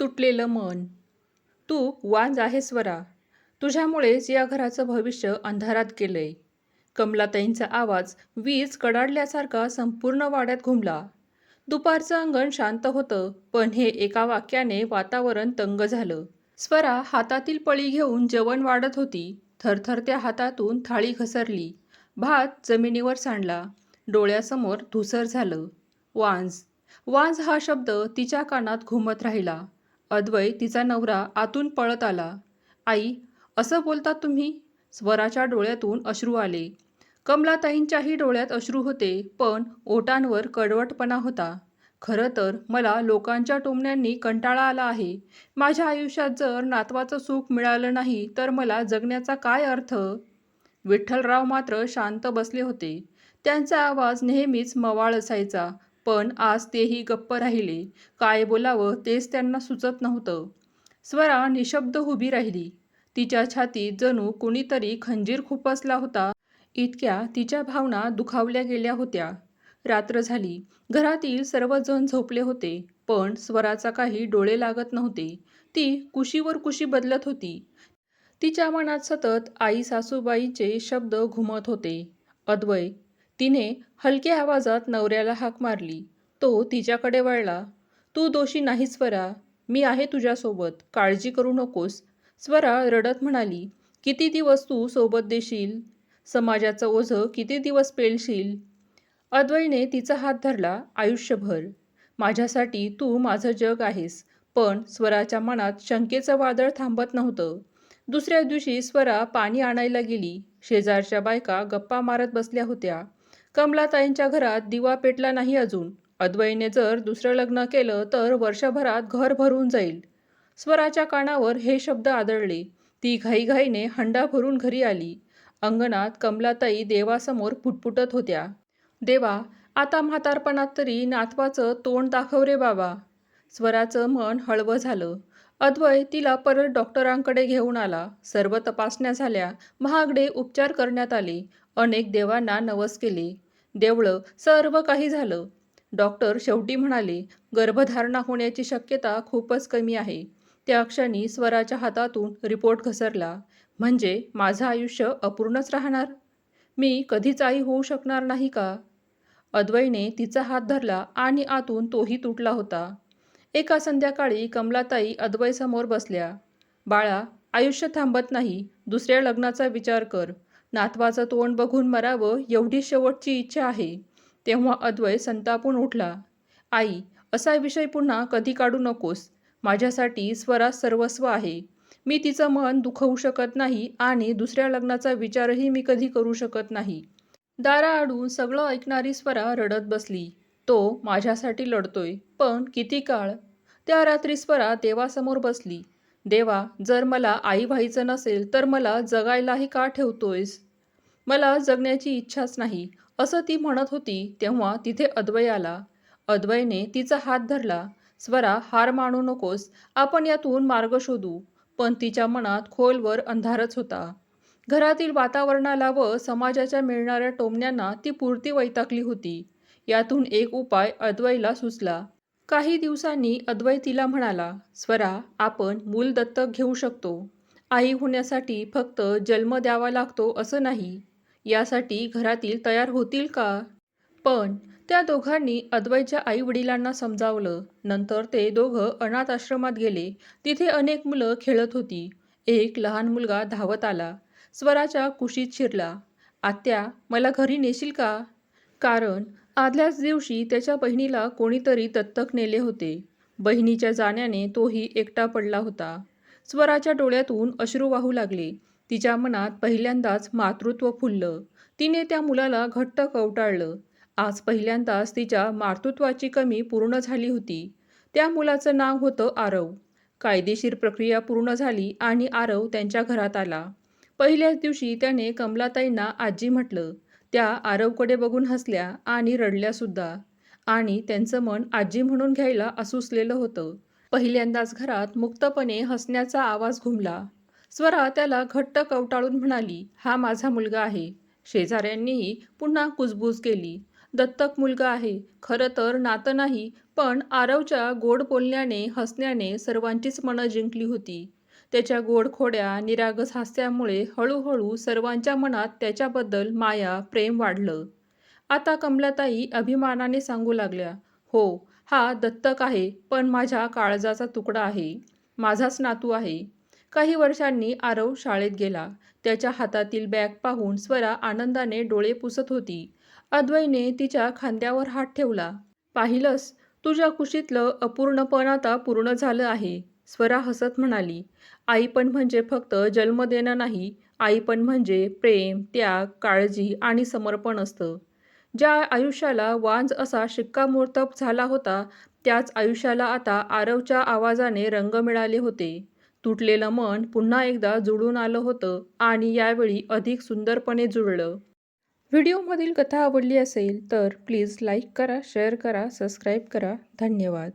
तुटलेलं मन. तू वांज आहेस वरा तुझ्यामुळेच या घराचं भविष्य अंधारात गेलंय. कमलाताईंचा आवाज वीज कडाडल्यासारखा संपूर्ण वाड्यात घुमला. दुपारचं अंगण शांत होतं पण हे एका वाक्याने वातावरण तंग झालं. स्वरा हातातील पळी घेऊन जेवण वाढत होती. थरथरत्या हातातून थाळी घसरली. भात जमिनीवर सांडला. डोळ्यासमोर धुसर झालं. वांज. वांज हा शब्द तिच्या कानात घुमत राहिला. अद्वै तिचा नवरा आतून पळत आला. आई असं बोलता तुम्ही? स्वराच्या डोळ्यातून अश्रू आले. कमलाताईंच्याही डोळ्यात अश्रू होते पण ओटांवर कडवटपणा होता. खरं तर मला लोकांच्या टोमण्यांनी कंटाळा आला आहे. माझ्या आयुष्यात जर नातवाचं सुख मिळालं नाही तर मला जगण्याचा काय अर्थ? विठ्ठलराव मात्र शांत बसले होते. त्यांचा आवाज नेहमीच मवाळ असायचा. पण आज तेही गप्प राहिले. काय बोलावं तेच त्यांना सुचत नव्हतं. स्वरा निशब्द उभी राहिली. तिच्या छातीत जणू कुणीतरी खंजीर खुपसला होता. इतक्या तिच्या भावना दुखावल्या गेल्या होत्या. रात्र झाली. घरातील सर्वजण झोपले होते. पण स्वराचा काही डोळे लागत नव्हते. ती कुशीवर कुशी बदलत होती. तिच्या मनात सतत आई सासूबाईचे शब्द घुमत होते. अद्वय तिने हलक्या आवाजात नवऱ्याला हाक मारली. तो तिच्याकडे वळला. तू दोषी नाही स्वरा. मी आहे तुझ्यासोबत. काळजी करू नकोस. स्वरा रडत म्हणाली किती दिवस तू सोबत देशील? समाजाचं ओझं किती दिवस पेलशील? अद्वैने तिचा हात धरला आयुष्यभर. माझ्यासाठी तू माझं जग आहेस. पण स्वराच्या मनात शंकेचं वादळ थांबत नव्हतं. दुसऱ्या दिवशी स्वरा पाणी आणायला गेली. शेजारच्या बायका गप्पा मारत बसल्या होत्या. कमलाताईंच्या घरात दिवा पेटला नाही अजून. अद्वैने जर दुसरं लग्न केलं तर वर्षभरात घर भरून जाईल. स्वराच्या कानावर हे शब्द आदळले. ती घाईघाईने हंडा भरून घरी आली. अंगणात कमलाताई देवासमोर पुटपुटत होत्या. देवा आता म्हातारपणात तरी नातवाचं तोंड दाखव रे बाबा. स्वराचं मन हळवं झालं. अद्वय तिला परत डॉक्टरांकडे घेऊन आला. सर्व तपासण्या झाल्या. महागडे उपचार करण्यात आले. अनेक देवांना नवस केले. देवळं सर्व काही झालं. डॉक्टर शेवटी म्हणाले गर्भधारणा होण्याची शक्यता खूपच कमी आहे. त्या क्षणी स्वराच्या हातातून रिपोर्ट घसरला. म्हणजे माझं आयुष्य अपूर्णच राहणार? मी कधीच आई होऊ शकणार नाही का? अद्वैने तिचा हात धरला आणि आतून तोही तुटला होता. एका संध्याकाळी कमलाताई अद्वैसमोर बसल्या. बाळा आयुष्य थांबत नाही. दुसऱ्या लग्नाचा विचार कर. नातवाचं तोंड बघून मरावं एवढी शेवटची इच्छा आहे. तेव्हा अद्वय संतापून उठला. आई असा विषय पुन्हा कधी काढू नकोस. माझ्यासाठी स्वरा सर्वस्व आहे. मी तिचं मन दुखवू शकत नाही आणि दुसऱ्या लग्नाचा विचारही मी कधी करू शकत नाही. दाराआडून सगळं ऐकणारी स्वरा रडत बसली. तो माझ्यासाठी लढतोय. पण किती काळ? त्या रात्री स्वरा देवासमोर बसली. देवा जर मला आई व्हायचं नसेल तर मला जगायलाही का ठेवतोयस? मला जगण्याची इच्छाच नाही असं ती म्हणत होती तेव्हा तिथे अद्वय आला. अद्वयने तिचा हात धरला स्वरा हार मानू नकोस आपण यातून मार्ग शोधू. पण तिच्या मनात खोलवर अंधारच होता. घरातील वातावरणाला व समाजाच्या मिळणाऱ्या टोमण्यांना ती पुरती वैतागली होती. यातून एक उपाय अद्वैला सुचला. काही दिवसांनी अद्वै तिला म्हणाला स्वरा आपण मूल दत्तक घेऊ शकतो. आई होण्यासाठी फक्त जन्म द्यावा लागतो असं नाही. यासाठी घरातील तयार होतील का? पण त्या दोघांनी अद्वैच्या आई वडिलांना समजावलं. नंतर ते दोघं अनाथ आश्रमात गेले. तिथे अनेक मुलं खेळत होती. एक लहान मुलगा धावत आला. स्वराच्या कुशीत शिरला. आत्या मला घरी नेशील का? कारण आदल्याच दिवशी त्याच्या बहिणीला कोणीतरी दत्तक नेले होते. बहिणीच्या जाण्याने तोही एकटा पडला होता. स्वराच्या डोळ्यातून अश्रू वाहू लागले. तिच्या मनात पहिल्यांदाच मातृत्व फुललं. तिने त्या मुलाला घट्ट कवटाळलं आज पहिल्यांदाच तिच्या मातृत्वाची कमी पूर्ण झाली होती. त्या मुलाचं नाव होतं आरव. कायदेशीर प्रक्रिया पूर्ण झाली आणि आरव त्यांच्या घरात आला. पहिल्याच दिवशी त्याने कमलाताईंना आजी म्हटलं त्या आरवकडे बघून हसल्या आणि रडल्यासुद्धा. आणि त्यांचं मन आजी म्हणून घ्यायला असुसलेलं होतं. पहिल्यांदाच घरात मुक्तपणे हसण्याचा आवाज घुमला. स्वरा त्याला घट्ट कवटाळून म्हणाली हा माझा मुलगा आहे. शेजाऱ्यांनीही पुन्हा कुजबूज केली. दत्तक मुलगा आहे. खरं तर नातं नाही पण आरवच्या गोड बोलण्याने हसण्याने सर्वांचीच मनं जिंकली होती. त्याच्या गोडखोड्या निरागस हास्यामुळे हळूहळू सर्वांच्या मनात त्याच्याबद्दल माया प्रेम वाढलं. आता कमलाताई अभिमानाने सांगू लागल्या हो हा दत्तक आहे पण माझ्या काळजाचा तुकडा आहे. माझाच नातू आहे. काही वर्षांनी आरव शाळेत गेला. त्याच्या हातातील बॅग पाहून स्वरा आनंदाने डोळे पुसत होती. अद्वैने तिच्या खांद्यावर हात ठेवला. पाहिलंस तुझ्या कुशीतलं अपूर्णपण आता पूर्ण झालं आहे. स्वरा हसत म्हणाली आई पण म्हणजे फक्त जन्म देणं नाही आई पण म्हणजे प्रेम त्याग काळजी आणि समर्पण असतं. ज्या आयुष्याला वांज असा शिक्कामोर्तब झाला होता त्याच आयुष्याला आता आरवच्या आवाजाने रंग मिळाले होते. तुटलेलं मन पुन्हा एकदा जुळून आलं होतं आणि यावेळी अधिक सुंदरपणे जुळलं. व्हिडिओमधील कथा आवडली असेल तर प्लीज लाईक करा शेअर करा सबस्क्राईब करा. धन्यवाद.